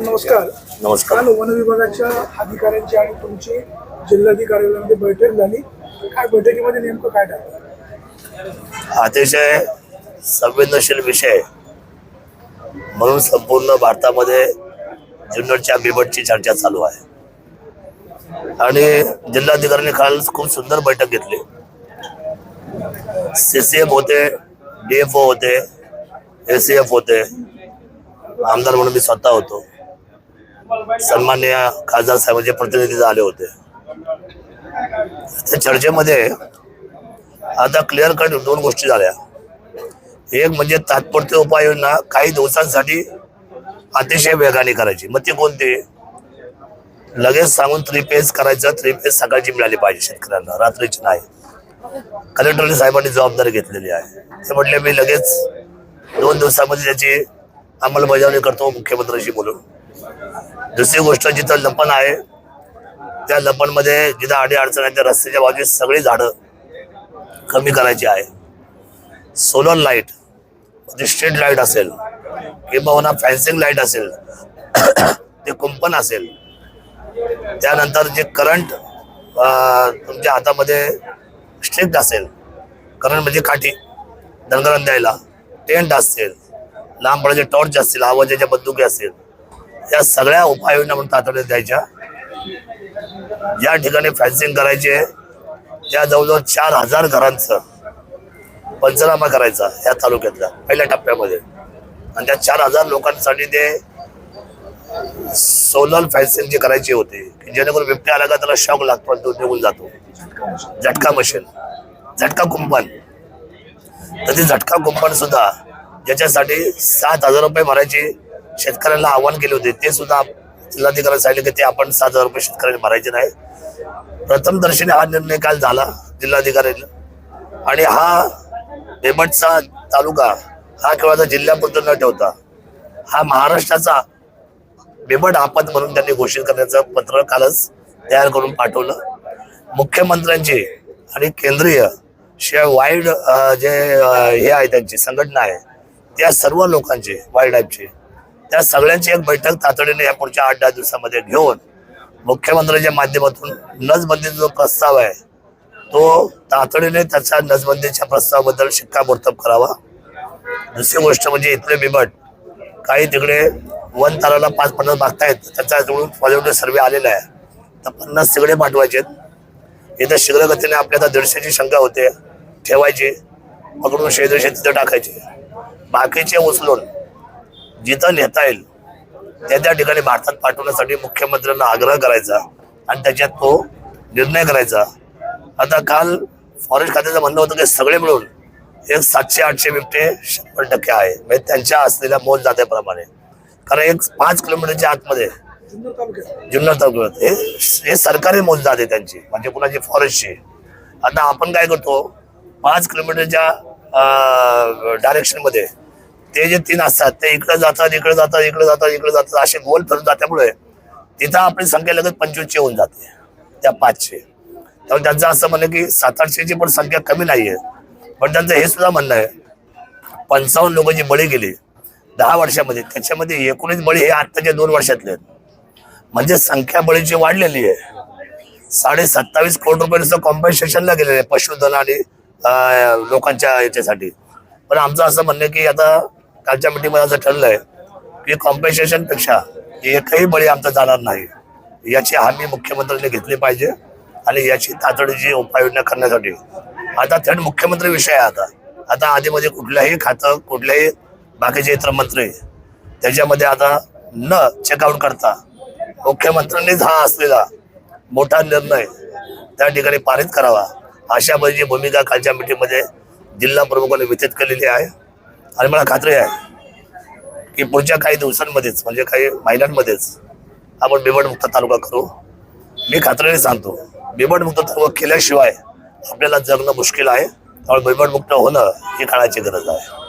नमस्कार. नमस्कार. काल वन विभागाच्या अधिकाऱ्यांची आणि तुमची जिल्हाधिकाऱ्यांमध्ये बैठक झाली. काय बैठकीमध्ये नेमकं काय ठरलं? अतिशय संवेदनशील विषय. म्हणून संपूर्ण भारतामध्ये जुन्नरच्या बिबटची चर्चा चालू आहे. आणि जिल्हाधिकाऱ्यांनी काल खूप सुंदर बैठक घेतली. सीसीएफ होते डीएफओ होते एसीएफ होते. आमदार म्हणून मी स्वतः होतो. सन्मान्य खासदार साहेबांचे प्रतिनिधी आले होते. त्या चर्चेमध्ये आता क्लिअर कट दोन गोष्टी झाल्या. एक म्हणजे तात्पुरती उपाययोजना काही दिवसांसाठी अतिशय वेगाने करायची. मग ती कोणती? लगेच सांगून थ्री पेज करायचं. थ्री पेज सकाळची मिळाली पाहिजे शेतकऱ्यांना. रात्रीची नाही. कलेक्टरने साहेबांनी जबाबदारी घेतलेली आहे. ते म्हटले मी लगेच दोन दिवसामध्ये त्याची अंमलबजावणी करतो मुख्यमंत्र्यांशी बोलून. दुसरी गोष्ट जिथं लपण आहे त्या लपणमध्ये जिथं अडी अडचण आहे त्या रस्त्याच्या बाजूने सगळी झाडं कमी करायची आहे. सोलर लाइट म्हणजे स्ट्रीट लाइट असेल किंवा फॅन्सिंग लाइट असेल ते कुंपण असेल. त्यानंतर जे करंट तुमच्या हातामध्ये स्ट्रिक्ट असेल करंट म्हणजे काठी दणकरण द्यायला टेंट असतील लांब पडायचे टॉर्च असतील आवाजाच्या बंदुकी असतील या सगळ्या उपाययोजना म्हणून तातडीने द्यायच्या. या ठिकाणी फॅन्सिंग करायचे. या जवळजवळ चार हजार घरांचं पंचनामा करायचा या तालुक्यातल्या पहिल्या टप्प्यामध्ये. आणि त्या चार हजार लोकांसाठी ते सोलर फॅन्सिंग जी करायची होती की जेणेकरून बिबट्या आला का त्याला शॉक लागतो आणि तो निघून जातो. झटका मशीन झटका कुंपण. तर ते झटका कुंपण सुद्धा ज्याच्यासाठी सात हजार रुपये भरायची शेतकऱ्यांना आव्हान केले होते ते सुद्धा जिल्हाधिकाऱ्यांनी सांगितले की ते आपण सात हजार रुपये शेतकऱ्यांनी भरायचे नाही. प्रथम दर्शनी हा निर्णय काल झाला जिल्हाधिकाऱ्यांनी. आणि हा बेबटचा तालुका हा केवळ आता जिल्ह्यापुरतं न ठेवता हा महाराष्ट्राचा बेबट आपत म्हणून त्यांनी घोषित करण्याचं पत्र कालच तयार करून पाठवलं. मुख्यमंत्र्यांची आणि केंद्रीय शिवाय वाईल्ड जे हे आहे त्यांची संघटना आहे त्या सर्व लोकांचे वाईल्ड लाईफची त्या सगळ्यांची एक बैठक तातडीने या पुढच्या आठ दहा दिवसामध्ये घेऊन मुख्यमंत्र्यांच्या माध्यमातून नसबंदीचा जो प्रस्ताव आहे तो तातडीने त्याच्या नसबंदीच्या प्रस्तावाबद्दल शिक्कामोर्तब करावा. दुसरी गोष्ट म्हणजे इथले बिबट काही तिकडे वन ताराला पाच पन्नास मागतायत त्याच्याकडून पॉझिटिव्ह सर्वे आलेला आहे. तर पन्नास तिकडे पाठवायचे इथं शीघ्रगतीने आपल्या आता दीडशेची शंका होते ठेवायची. पकडून शेदीशे तिथं टाकायचे. बाकीचे उचलून जिथं नेता येईल त्या त्या ठिकाणी भारतात पाठवण्यासाठी मुख्यमंत्र्यांना आग्रह करायचा आणि त्याच्यात तो निर्णय करायचा. आता काल फॉरेस्ट खात्याचं म्हणणं होतं की सगळे मिळून एक सातशे आठशे बिबटे शंभर टक्के आहे. म्हणजे त्यांच्या असलेल्या मोज जात्याप्रमाणे. कारण एक पाच किलोमीटरच्या आतमध्ये जुन्नर तालुक्यात. हे हे सरकारी मोज जाते त्यांची म्हणजे कुणाची फॉरेस्टची. आता आपण काय करतो पाच किलोमीटरच्या डायरेक्शनमध्ये ते जे तीन असतात ते इकडे जातात इकडे जातात इकडे जातात इकडे जातात असे गोल फिरून जात्यामुळे तिथं आपली संख्या लगेच पंचवीसशे होऊन जाते त्या पाचशे. त्यामुळे त्यांचं असं म्हणणं की सात आठशेची पण संख्या कमी नाही आहे पण त्यांचं हे सुद्धा म्हणणं आहे पंचावन्न लोक जी बळी गेली दहा वर्षामध्ये त्याच्यामध्ये एकोणीस बळी हे आत्ताच्या दोन वर्षातले आहेत. म्हणजे संख्या बळीची वाढलेली आहे. साडे सत्तावीस कोटी रुपये कॉम्पन्सेशनला गेलेले आहे पशुधन आणि लोकांच्या याच्यासाठी. पण आमचं असं म्हणणं की आता कालच्या मिटिंगमध्ये असं ठरलंय की कॉम्पेन्सेशनपेक्षा एकही बळी आमचा जाणार नाही. याची हमी मुख्यमंत्र्यांनी घेतली पाहिजे आणि याची तातडीची उपाययोजना करण्यासाठी. आता थेट मुख्यमंत्री विषय आहे आता. आता आधीमध्ये कुठल्याही खातं कुठल्याही बाकीचे इतर मंत्री त्याच्यामध्ये आता न चेकआउट करता मुख्यमंत्र्यांनीच हा असलेला मोठा निर्णय त्या ठिकाणी पारित करावा. अशा पद्धतीची भूमिका कालच्या मिटिंगमध्ये जिल्हा प्रमुखांनी व्यतीत केलेली आहे. आणि मला खात्री आहे की पुढच्या काही दिवसांमध्येच म्हणजे काही महिन्यांमध्येच आपण बिबटमुक्त तालुका करू. मी खात्रीने सांगतो बिबटमुक्त तालुका केल्याशिवाय आपल्याला जगणं मुश्किल आहे. त्यामुळे बिबटमुक्त होणं ही काळाची गरज आहे.